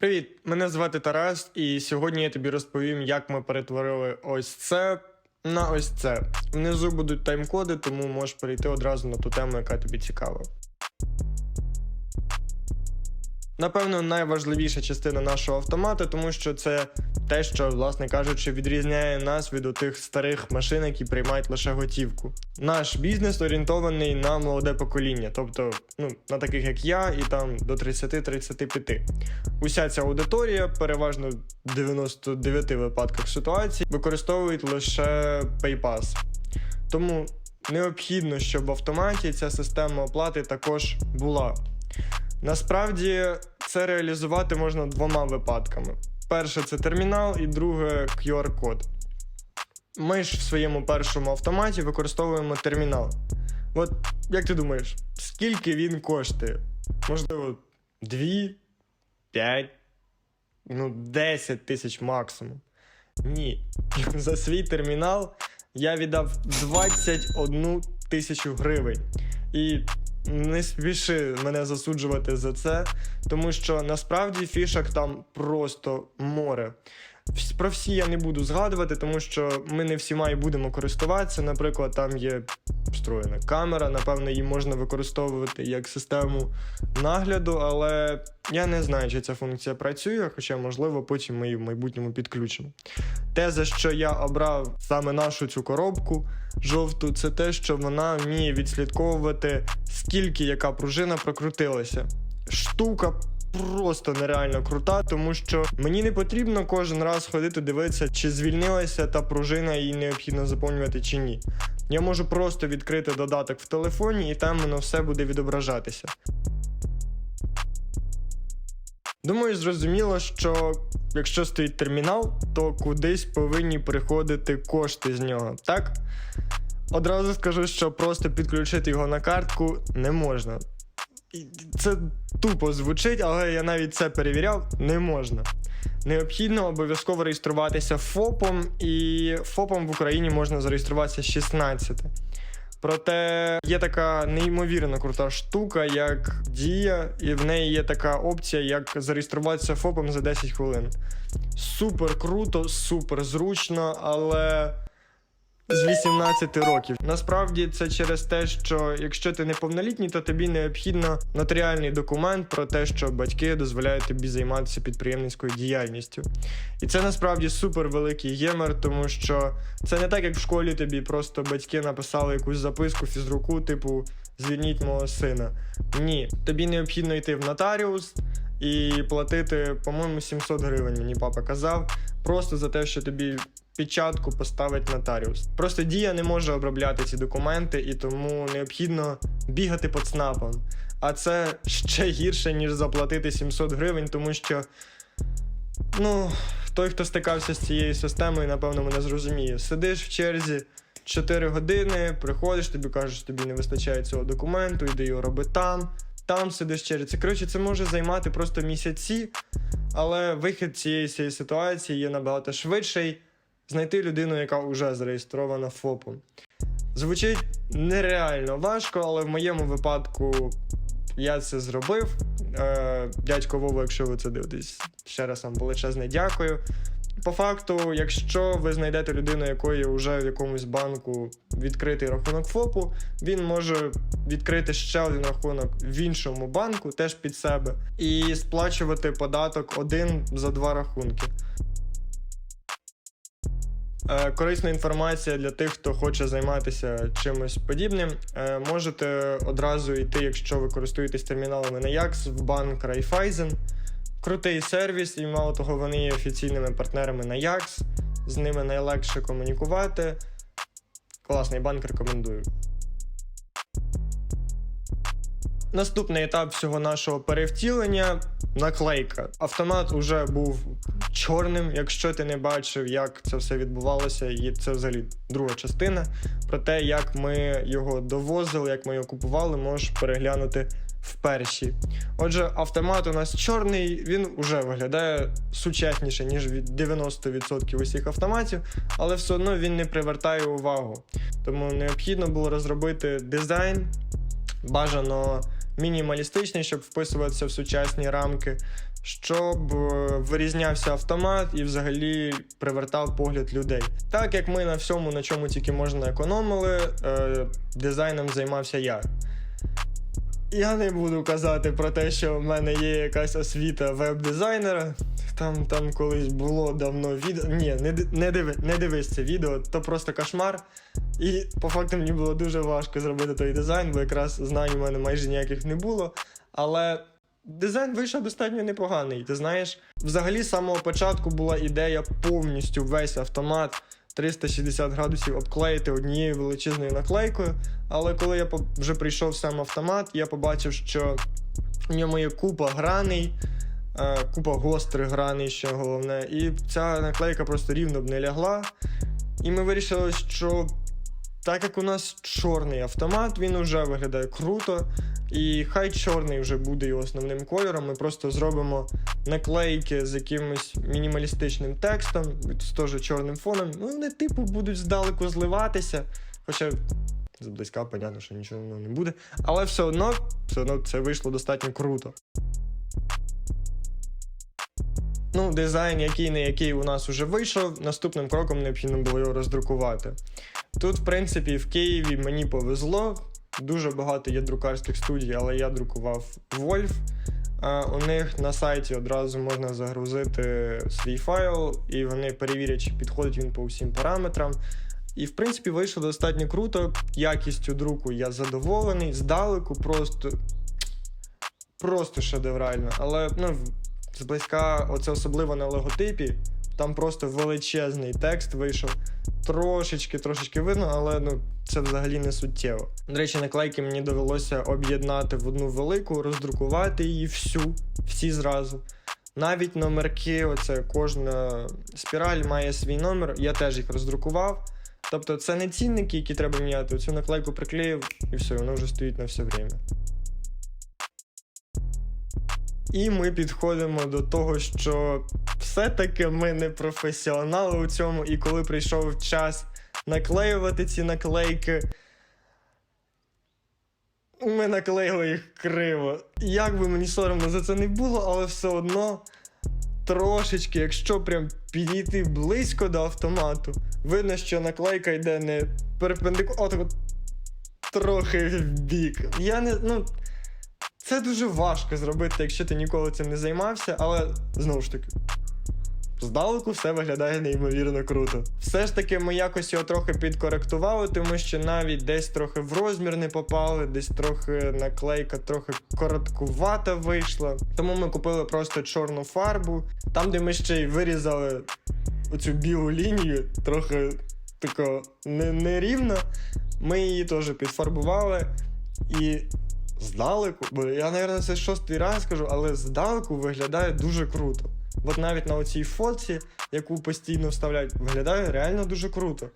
Привіт, мене звати Тарас, і сьогодні я тобі розповім, як ми перетворили ось це на ось це. Внизу будуть тайм-коди, тому можеш перейти одразу на ту тему, яка тобі цікава. Напевно, найважливіша частина нашого автомату, тому що це те, що, власне кажучи, відрізняє нас від тих старих машин, які приймають лише готівку. Наш бізнес орієнтований на молоде покоління, тобто ну, на таких як я, і там до 30-35. Уся ця аудиторія, переважно в 99 випадках ситуацій, використовують лише PayPass. Тому необхідно, щоб в автоматі ця система оплати також була. Насправді це реалізувати можна двома випадками: перше це термінал, і друге QR-код. Ми ж в своєму першому автоматі використовуємо термінал. От як ти думаєш, скільки він коштує? Можливо, 2, 5, ну 10 тисяч максимум. Ні. За свій термінал я віддав 21 тисячу гривень. І не спіши мене засуджувати за це, тому що насправді фішок там просто море. Про всі я не буду згадувати, тому що ми не всіма і будемо користуватися. Наприклад, там є встроєна камера, напевно, її можна використовувати як систему нагляду, але я не знаю, чи ця функція працює, хоча, можливо, потім ми її в майбутньому підключимо. Те, за що я обрав саме нашу цю коробку жовту, це те, що вона вміє відслідковувати, скільки яка пружина прокрутилася. Штука просто нереально крута, тому що мені не потрібно кожен раз ходити дивитися, чи звільнилася та пружина, її необхідно заповнювати чи ні. Я можу просто відкрити додаток в телефоні, і там воно все буде відображатися. Думаю, зрозуміло, що якщо стоїть термінал, то кудись повинні приходити кошти з нього, так? Одразу скажу, що просто підключити його на картку не можна. Це тупо звучить, але я навіть це перевіряв, не можна. Необхідно обов'язково реєструватися ФОПом, і ФОПом в Україні можна зареєструватися з 16. Проте є така неймовірно крута штука, як Дія, і в неї є така опція, як зареєструватися ФОПом за 10 хвилин. Супер круто, супер зручно, але з 18 років. Насправді це через те, що якщо ти неповнолітній, то тобі необхідно нотаріальний документ про те, що батьки дозволяють тобі займатися підприємницькою діяльністю. І це насправді супер великий гемор, тому що це не так, як в школі тобі просто батьки написали якусь записку фізруку, типу звільніть мого сина. Ні, тобі необхідно йти в нотаріус. І платити, по-моєму, 700 гривень, мені папа казав, просто за те, що тобі печатку поставить нотаріус. Просто дія не може обробляти ці документи, і тому необхідно бігати по ЦНАПам. А це ще гірше, ніж заплатити 700 гривень, тому що. Ну, той, хто стикався з цією системою, напевно, мене зрозуміє. Сидиш в черзі 4 години, приходиш, тобі кажуть, тобі не вистачає цього документу, йди його роби там, там сидиш в черзі. Коротше, це може займати просто місяці, але вихід цієї, цієї ситуації є набагато швидший. Знайти людину, яка вже зареєстрована ФОПом. Звучить нереально важко, але в моєму випадку я це зробив. Е, дядько Вова, якщо ви це дивитесь, ще раз вам величезне дякую. По факту, якщо ви знайдете людину, якої вже в якомусь банку відкритий рахунок ФОПу, він може відкрити ще один рахунок в іншому банку, теж під себе, і сплачувати податок один за два рахунки. Е, Корисна інформація для тих, хто хоче займатися чимось подібним. Е, Можете одразу йти, якщо ви користуєтесь терміналами на Якс, в банк Raiffeisen. Крутий сервіс, і мало того, вони є офіційними партнерами на Якс. З ними найлегше комунікувати. Класний банк рекомендую. Наступний етап всього нашого перевтілення наклейка. Автомат уже був чорним. Якщо ти не бачив, як це все відбувалося, і це взагалі друга частина. Про те, як ми його довозили, як ми його купували, можеш переглянути в першій. Отже, автомат у нас чорний, він вже виглядає сучасніше, ніж від 90% усіх автоматів, але все одно він не привертає увагу. Тому необхідно було розробити дизайн бажано мінімалістичний, щоб вписуватися в сучасні рамки. щоб е, вирізнявся автомат і взагалі привертав погляд людей. Так як ми на всьому, на чому тільки можна економили, е, дизайном займався я. Я не буду казати про те, що в мене є якась освіта веб-дизайнера. Там, там колись було давно відео. Ні, не, не, диви, не дивись це відео, то просто кошмар. І по факту мені було дуже важко зробити той дизайн, бо якраз знань у мене майже ніяких не було. Але дизайн вийшов достатньо непоганий. Ти знаєш, взагалі з самого початку була ідея повністю весь автомат 360 градусів обклеїти однією величезною наклейкою. Але коли я вже прийшов сам автомат, я побачив, що в ньому є купа граней, е, купа гострих граней, що головне, і ця наклейка просто рівно б не лягла. І ми вирішили, що так як у нас чорний автомат, він вже виглядає круто. І хай чорний вже буде його основним кольором. Ми просто зробимо наклейки з якимось мінімалістичним текстом, з теж чорним фоном. Ну, вони, типу, будуть здалеку зливатися. Хоча зблизька, понятно, що нічого воно не буде. Але все одно, все одно це вийшло достатньо круто. Ну, дизайн, який не який у нас вже вийшов, наступним кроком необхідно було його роздрукувати. Тут, в принципі, в Києві мені повезло. Дуже багато є друкарських студій, але я друкував Wolf. А у них на сайті одразу можна загрузити свій файл, і вони перевірять, чи підходить він по всім параметрам. І, в принципі, вийшло достатньо круто. Якістю друку я задоволений. Здалеку просто. Просто шедеврально. Але ну, зблизька, оце особливо на логотипі. Там просто величезний текст вийшов. Трошечки, трошечки видно, але ну це взагалі не суттєво. До речі, наклейки мені довелося об'єднати в одну велику, роздрукувати її всю, всі зразу. Навіть номерки, оце кожна спіраль має свій номер, я теж їх роздрукував. Тобто це не цінники, які треба міняти. Цю наклейку приклеїв і все, воно вже стоїть на все время. І ми підходимо до того, що все-таки ми не професіонали у цьому, і коли прийшов час наклеювати ці наклейки, ми наклеїли їх криво. Як би мені соромно за це не було, але все одно трошечки, якщо прям підійти близько до автомату, видно, що наклейка йде не перпендикулярно, а трохи в бік. Я не. ну... Це дуже важко зробити, якщо ти ніколи цим не займався, але знову ж таки. Здалеку все виглядає неймовірно круто. Все ж таки, ми якось його трохи підкоректували, тому що навіть десь трохи в розмір не попали, десь трохи наклейка трохи короткувата вийшла. Тому ми купили просто чорну фарбу. Там, де ми ще й вирізали оцю білу лінію, трохи тако не- нерівно, ми її теж підфарбували. І здалеку, я, мабуть, це шостий раз кажу, але здалеку виглядає дуже круто. От навіть на оцій фотці, яку постійно вставляють, виглядає реально дуже круто.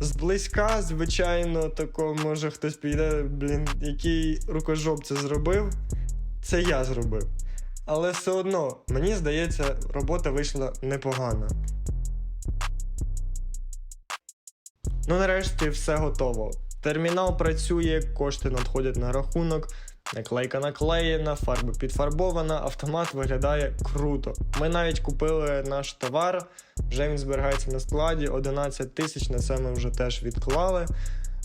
Зблизька, звичайно, тако, може хтось піде, блін, який рукожоп це зробив. Це я зробив. Але все одно, мені здається, робота вийшла непогана. Ну, нарешті все готово. Термінал працює, кошти надходять на рахунок, наклейка наклеєна, фарба підфарбована, автомат виглядає круто. Ми навіть купили наш товар, вже він зберігається на складі. 11 тисяч на це ми вже теж відклали.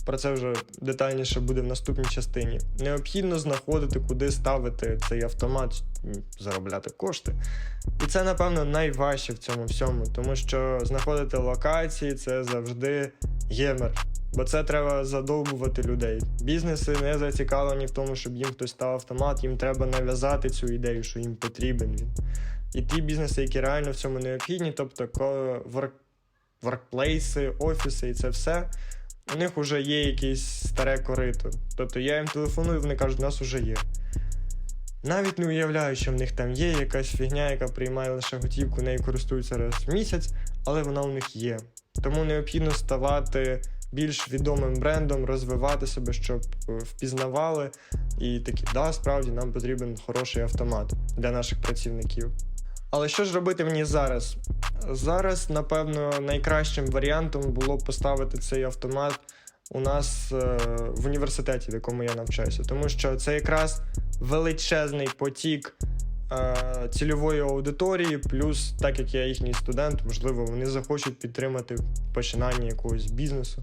Про це вже детальніше буде в наступній частині. Необхідно знаходити, куди ставити цей автомат, заробляти кошти. І це, напевно, найважче в цьому всьому, тому що знаходити локації це завжди гемер. Бо це треба задовбувати людей. Бізнеси не зацікавлені в тому, щоб їм хтось став автомат, їм треба нав'язати цю ідею, що їм потрібен він. І ті бізнеси, які реально в цьому необхідні, тобто ворк, воркплейси, офіси і це все, у них вже є якесь старе корито. Тобто я їм телефоную, вони кажуть, у нас вже є. Навіть не уявляю, що в них там є якась фігня, яка приймає лише готівку, нею користуються раз в місяць, але вона у них є. Тому необхідно ставати більш відомим брендом, розвивати себе, щоб е, впізнавали. І такі, да, справді нам потрібен хороший автомат для наших працівників. Але що ж робити мені зараз? Зараз, напевно, найкращим варіантом було поставити цей автомат у нас е, в університеті, в якому я навчаюся, тому що це якраз величезний потік цільової аудиторії, плюс, так як я їхній студент, можливо, вони захочуть підтримати починання якогось бізнесу.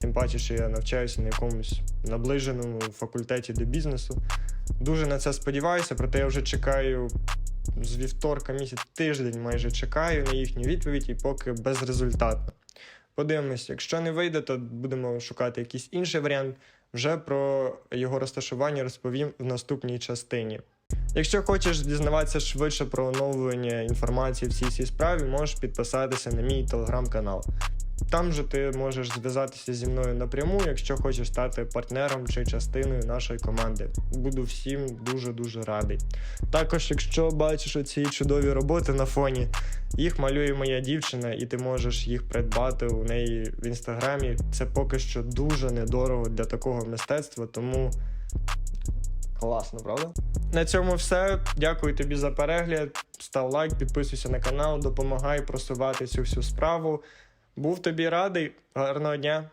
Тим паче, що я навчаюся на якомусь наближеному факультеті до бізнесу. Дуже на це сподіваюся, проте я вже чекаю з вівторка місяць тиждень майже чекаю на їхню відповідь і поки безрезультатно. Подивимось, якщо не вийде, то будемо шукати якийсь інший варіант. Вже про його розташування розповім в наступній частині. Якщо хочеш дізнаватися швидше про оновлення інформації в цій цій справі, можеш підписатися на мій телеграм-канал. Там же ти можеш зв'язатися зі мною напряму, якщо хочеш стати партнером чи частиною нашої команди. Буду всім дуже-дуже радий. Також, якщо бачиш оці чудові роботи на фоні, їх малює моя дівчина, і ти можеш їх придбати у неї в інстаграмі. Це поки що дуже недорого для такого мистецтва, тому класно, правда? На цьому все. Дякую тобі за перегляд. Став лайк, підписуйся на канал, допомагай просувати цю всю справу. Був тобі радий. Гарного дня!